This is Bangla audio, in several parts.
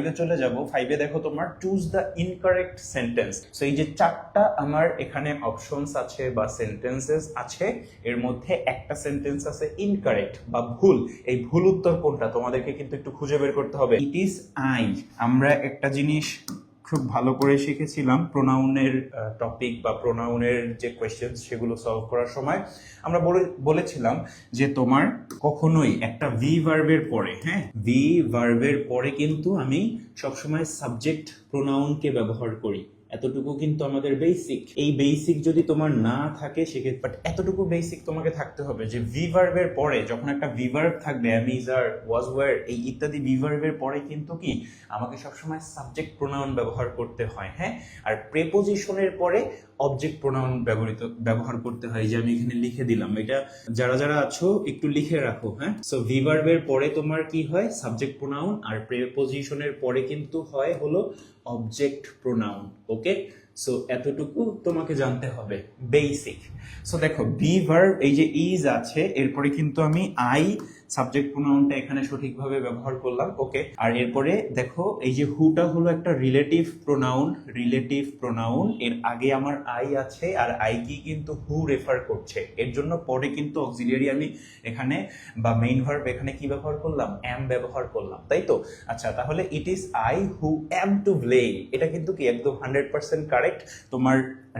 ফাইভে চলে যাব। ফাইভে দেখো তোমার choose the incorrect sentence so এই যে চারটা আমার এখানে অপশনস আছে বা সেন্টেন্সেস আছে, এর মধ্যে একটা সেন্টেন্স আছে ইনকারেক্ট বা ভুল। এই ভুল উত্তর কোনটা? তোমাদেরকে কিন্তু একটু খুঁজে বের করতে হবে। ইট ইজ আই আমরা একটা জিনিস খুব ভালো করে শিখেছিলাম প্রোনাউনের টপিক বা প্রোনাউনের যে কোয়েশ্চেন সেগুলো সলভ করার সময়। আমরা বলে- বলেছিলাম যে তোমার কখনোই একটা ভি ভার্বের পরে হ্যাঁ? ভি ভার্বের পরে কিন্তু আমি সবসময় সাবজেক্ট প্রোনাউনকে ব্যবহার করি। এতটুকু কিন্তু আমাদের বেসিক এই বেসিক যদি তোমার না থাকে, সেক্ষেত্রে বাট এতটুকু বেসিক তোমাকে থাকতে হবে যে ভিভার্ভের পরে যখন একটা ভিভার্ভ থাকবে অ্যামিজার ওয়াজ ওয়ার এই ইত্যাদি ভিভার্ভের পরে কিন্তু কি, আমাকে সবসময় সাবজেক্ট প্রোনাউন ব্যবহার করতে হয় হ্যাঁ? আর প্রেপোজিশনের পরে অবজেক্ট প্রোনাউন ব্যবহৃত, ব্যবহার করতে হয় যে আমি এখানে লিখে দিলাম। এটা যারা যারা আছো, একটু লিখে রাখো হ্যাঁ? সো ভিভার্বের পরে তোমার কি হয়? সাবজেক্ট প্রোনাউন আর প্রেপোজিশনের পরে কিন্তু হয় হলো অবজেক্ট প্রোনাউন ওকে সো এতটুকু তোমাকে জানতে হবে বেসিক সো দেখো বি ভার্ব এই যে ইজ আছে, এরপরে কিন্তু আমি আই সাবজেক্ট প্রোনাউনটা এখানে সঠিকভাবে ব্যবহার করলাম ওকে আর এরপরে, দেখো, এই যে হুটা হলো একটা রিলেটিভ প্রোনাউন রিলেটিভ প্রোনাউন এর আগে আমার আই আছে, আর আই কি কিন্তু হু রেফার করছে। এর জন্য পরে কিন্তু অক্সিলিয়ারি আমি এখানে, বা মেইন ভার্ব এখানে কি ব্যবহার করলাম? অ্যাম ব্যবহার করলাম, তাই তো? আচ্ছা তাহলে it is I who am to blame এটা কিন্তু কি, একদম হান্ড্রেড পার্সেন্ট কারেক্ট তোমার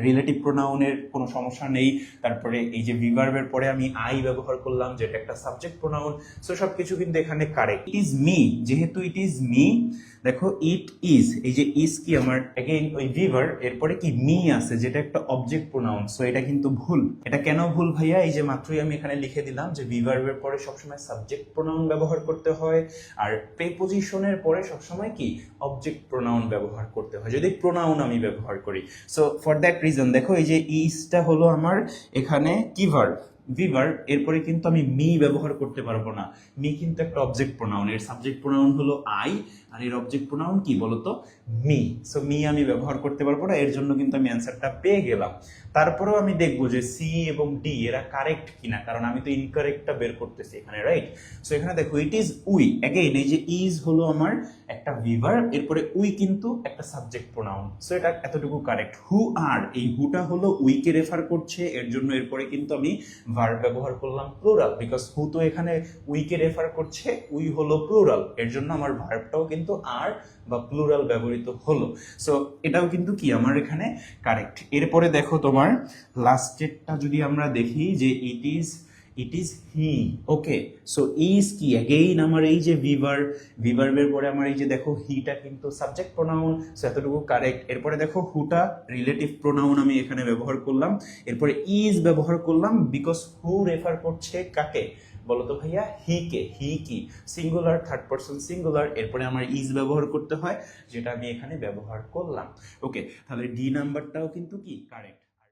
রিলেটিভ প্রোনাউনের কোনো সমস্যা নেই। তারপরে এই যে ভিভার্বের পরে আমি আই ব্যবহার করলাম, যেটা একটা সাবজেক্ট প্রোনাউন সো সবকিছু কিন্তু এখানে কারেক্ট ইট ইজ মি যেহেতু ইট ইজ মি দেখো ইট ইজ এই যে ইজ কি আমার অ্যাগেইন ওই ভিভার এরপরে কি মি আছে, যেটা একটা অবজেক্ট প্রোনাউন সো এটা কিন্তু ভুল। এটা কেন ভুল ভাইয়া? এই যে মাত্রই আমি এখানে লিখে দিলাম যে ভিভার্বের পরে সবসময় সাবজেক্ট প্রোনাউন ব্যবহার করতে হয়, আর প্রেপোজিশনের পরে সবসময় কি? অবজেক্ট প্রোনাউন ব্যবহার করতে হয়, যদি প্রোনাউন আমি ব্যবহার করি। সো ফর দ্যাট রিজন দেখো, এই যে ইজটা হলো আমার এখানে কি ভার্ব ভিভার এরপরে কিন্তু আমি মি ব্যবহার করতে পারব না। মি কিন্তু একটা অবজেক্ট প্রোনাউন এর সাবজেক্ট প্রোনাউন হলো আই আর এর অবজেক্ট প্রোনাউন কি বলতো? মি সো মি আমি ব্যবহার করতে পারব না, এর জন্য কিন্তু আমি অ্যান্সারটা পেয়ে গেলাম। তারপরেও আমি দেখব যে সি এবং ডি এরা কারেক্ট কিনা, কারণ আমি তো ইনকারেক্টটা বের করতেছি এখানে রাইট সো এখানে দেখো ইট ইজ উই অ্যাগেইন এই যে ইজ হলো আমার একটা ভিভার এরপরে উই কিন্তু একটা সাবজেক্ট প্রোনাউন সো এটা এতটুকু কারেক্ট হু আর এই হুটা হলো উইকে রেফার করছে, এর জন্য এরপরে কিন্তু আমি ভার্ব ব্যবহার করলাম প্লুরাল বিকজ হু তো এখানে উইকে রেফার করছে উই হলো প্লুরাল এর জন্য আমার ভার্বটাও কিন্তু আর বা প্লুরাল ব্যবহৃত হলো। সো এটাও কিন্তু কি আমার এখানে কারেক্ট এরপরে দেখো তোমার লাস্টেরটা যদি আমরা দেখি যে it is it is he okay so is কি? অ্যাগেইন আমার এই যে ভিভার ভিভার্বের পরে আমার এই যে দেখো হিটা কিন্তু সাবজেক্ট প্রোনাউন সো এতটুকু কারেক্ট এরপরে দেখো হুটা রিলেটিভ প্রোনাউন আমি এখানে ব্যবহার করলাম। এরপরে ইজ ব্যবহার করলাম বিকজ হু রেফার করছে কাকে? বলতো ভাইয়া হি কে হি কি? সিঙ্গুলার থার্ড পার্সন সিঙ্গুলার এরপরে আমার ইজ ব্যবহার করতে হয়, যেটা আমি এখানে ব্যবহার করলাম। ওকে তাহলে ডি নাম্বারটাও কিন্তু কি? কারেক্ট